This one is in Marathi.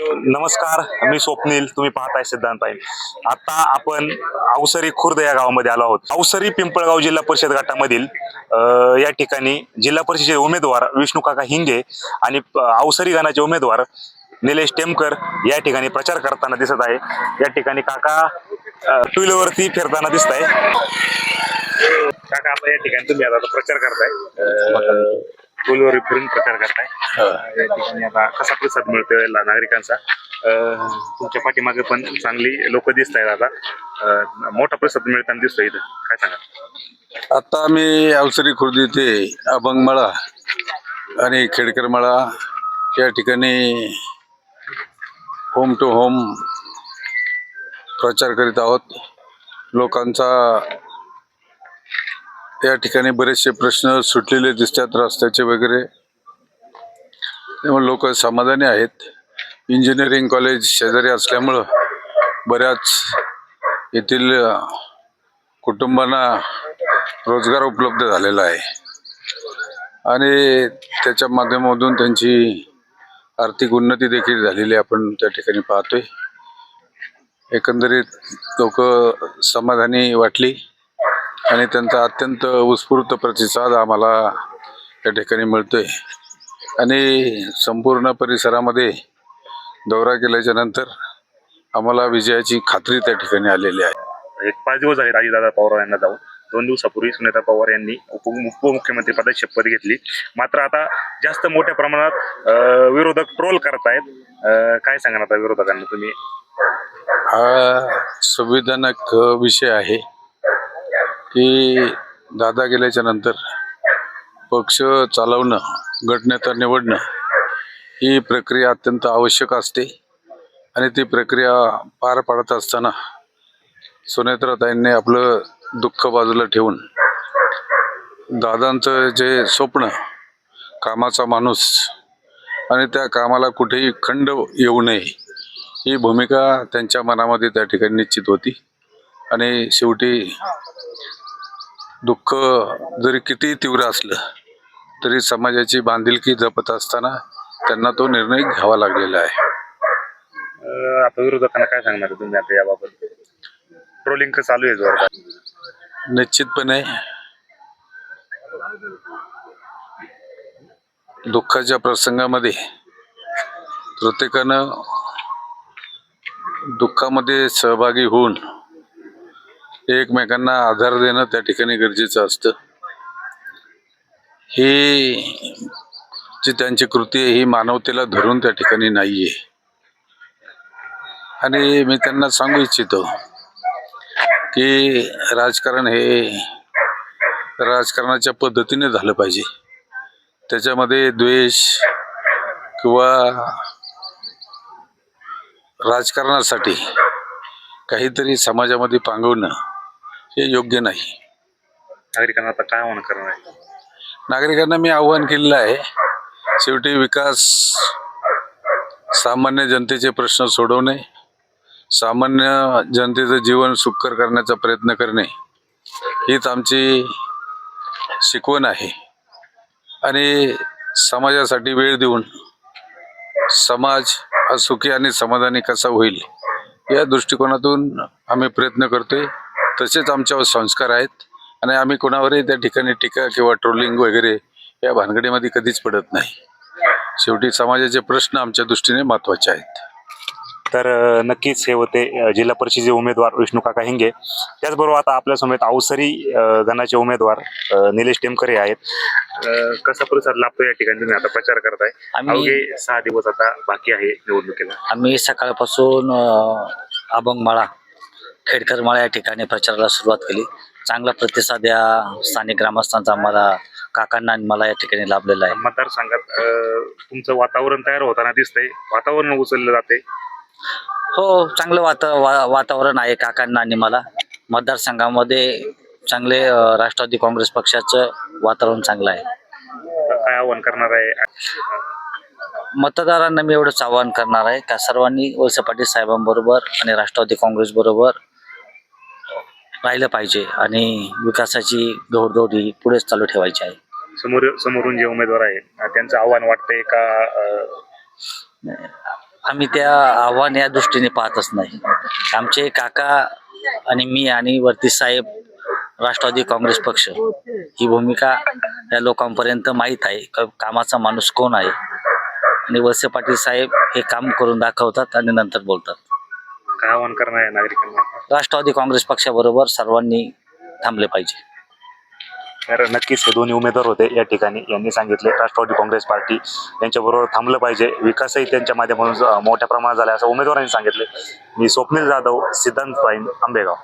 नमस्कार मी स्वप्नील तुम्ही पाहताय सिद्धांत टाइम आता आपण अवसरी खुर्द या गावामध्ये आलो आहोत. अवसरी पिंपळगाव जिल्हा परिषद गटामधील या ठिकाणी जिल्हा परिषदेचे उमेदवार विष्णू काका हिंगे आणि अवसरी गणाचे उमेदवार निलेश टेमकर या ठिकाणी प्रचार करताना दिसत आहे. या ठिकाणी काका टू व्हीलरवरती फिरताना दिसत आहे काका आता या ठिकाणी तुम्ही आता प्रचार करताय. टू व्हीलर फिरून प्रचार करताय. या ठिकाणी आता कसा प्रतिसाद मिळतोय नागरिकांचा? तुमच्या पाठीमागे पण चांगली लोक दिसत आहेत आता मोठा प्रतिसाद मिळताना दिसतोय इथं. काय सांगा आता आम्ही अवसरी खुर्द इथे अभंगमळा आणि खेडकरमळा या ठिकाणी होम टू होम प्रचार करीत आहोत. लोकांचा या ठिकाणी बरेचसे प्रश्न सुटलेले दिसतात रस्त्याचे वगैरे. त्यामुळे लोक समाधानी आहेत. इंजिनिअरिंग कॉलेज शेजारी असल्यामुळं बऱ्याच येथील कुटुंबांना रोजगार उपलब्ध झालेला आहे. आणि त्याच्या माध्यमातून त्यांची आर्थिक उन्नती देखील झालेली आपण त्या ठिकाणी पाहतोय. एकंदरीत लोक समाधानी वाटली. आणि त्यांचा अत्यंत उत्स्फूर्त प्रतिसाद आम्हाला या ठिकाणी मिळतोय. आणि संपूर्ण परिसरामध्ये दौरा केल्याच्यानंतर आम्हाला विजयाची खात्री त्या ठिकाणी आलेली आहे. एक पाच दिवस झाले अजितदादा पवार यांना जाऊन. दोन दिवसापूर्वी सुनेता पवार यांनी उप उपमुख्यमंत्री पदाची शपथ घेतली. मात्र आता जास्त मोठ्या प्रमाणात विरोधक ट्रोल करतायत. अं, काय सांगा आता विरोधकांना तुम्ही? हा संविधानक विषय आहे. की दादा गेल्याच्यानंतर पक्ष चालवणं गटनेता निवडणं ही प्रक्रिया अत्यंत आवश्यक असते. आणि ती प्रक्रिया पार पाडत असताना सुनेत्राताईंनी आपलं दुःख बाजूला ठेवून दादांचं जे स्वप्न कामाचा माणूस आणि त्या कामाला कुठेही खंड येऊ नये ही भूमिका त्यांच्या मनामध्ये त्या ठिकाणी निश्चित होती. आणि शेवटी दुःख जरी किती तीव्र असलं तरी समाजाची बांधिलकी जपत असताना त्यांना तो निर्णय घ्यावा लागलेला आहे. आता विरोधकांना काय सांगणार तुम्ही आता याबाबत? ट्रोलिंग चालू आहे जोरदार. निश्चितपणे दुःखाच्या प्रसंगामध्ये प्रत्येकानं दुःखामध्ये सहभागी होऊन एकमेकांना आधार देणं त्या ठिकाणी गरजेचं असतं. ही जी त्यांची कृती आहे ही मानवतेला धरून त्या ठिकाणी नाही आहे आणि मी त्यांना सांगू इच्छितो की राजकारण हे राजकारणाच्या पद्धतीने झालं पाहिजे. त्याच्यामध्ये द्वेष किंवा राजकारणासाठी काहीतरी समाजामध्ये पांगवणं हे योग्य नाही. नागरिकांना आता काय आव्हान करणार आहे? नागरिकांना मी आव्हान केलेलं आहे शेवटी विकास सामान्य जनतेचे प्रश्न सोडवणे सामान्य जनतेचं जीवन सुखकर करण्याचा प्रयत्न करणे हीच आमची शिकवण आहे. आणि समाजासाठी वेळ देऊन समाज हा सुखी आणि समाधानी कसा होईल या दृष्टिकोनातून आम्ही प्रयत्न करतोय. तसेच आमच्यावर संस्कार आहेत आणि आम्ही कोणावरही त्या ठिकाणी टीका किंवा ट्रोलिंग वगैरे या भानगडीमध्ये कधीच पडत नाही. शेवटी समाजाचे प्रश्न आमच्या दृष्टीने महत्त्वाचे आहेत. तर नक्कीच हे होते जिल्हा परिषदेचे उमेदवार विष्णू काका हिंगे. त्याचबरोबर आता आपल्या समेत अवसरी गणाचे उमेदवार निलेश टेमकरे आहेत. कसा प्रतिसाद लाभतो या ठिकाणी तुम्ही आता प्रचार करताय? आम्ही- अवघे सहा दिवस आता बाकी आहे निवडणुकीला. आम्ही सकाळपासून अभंगमाळा खेडकरमाळा या ठिकाणी प्रचाराला सुरुवात केली. चांगला प्रतिसाद या स्थानिक ग्रामस्थांचा आम्हाला काकांना आणि मला या ठिकाणी लाभलेला आहे. मतदारसंघात अ, तुमचं वातावरण तयार होताना दिसतंय. वातावरण उचललं जाते हो चांगलं वाता वा वातावरण आहे काकांना आणि मला. मतदारसंघामध्ये चांगले अ, राष्ट्रवादी काँग्रेस पक्षाचं वातावरण चांगलं आहे. काय आव्हान करणार आहे? मतदारांना मी एवढंच आवाहन करणार आहे का सर्वांनी वळसे पाटील साहेबांबरोबर आणि राष्ट्रवादी काँग्रेस बरोबर राहिलं पाहिजे आणि विकासाची दौडदौड ही पुढेच चालू ठेवायची आहे. समोर समोरून जे उमेदवार आहेत त्यांचं आव्हान वाटतंय का आम्ही त्या आव्हान या दृष्टीने पाहतच नाही. आमचे काका आणि मी आणि वरती साहेब राष्ट्रवादी काँग्रेस पक्ष ही भूमिका या लोकांपर्यंत माहीत आहे. कामाचा माणूस कोण आहे? आणि वळसे पाटील साहेब हे काम करून दाखवतात आणि नंतर बोलतात. काय आव्हान करणार आहे नागरिकांना? राष्ट्रवादी काँग्रेस पक्षाबरोबर सर्वांनी थांबले पाहिजे. तर नक्कीच हे दोन्ही उमेदवार होते. या ठिकाणी यांनी सांगितले राष्ट्रवादी काँग्रेस पार्टी यांच्याबरोबर थांबलं पाहिजे. विकासही त्यांच्या माध्यमातून मोठ्या प्रमाणात झाला असं उमेदवारांनी सांगितले. मी स्वप्नील जाधव सिद्धांत पाईन आंबेगाव.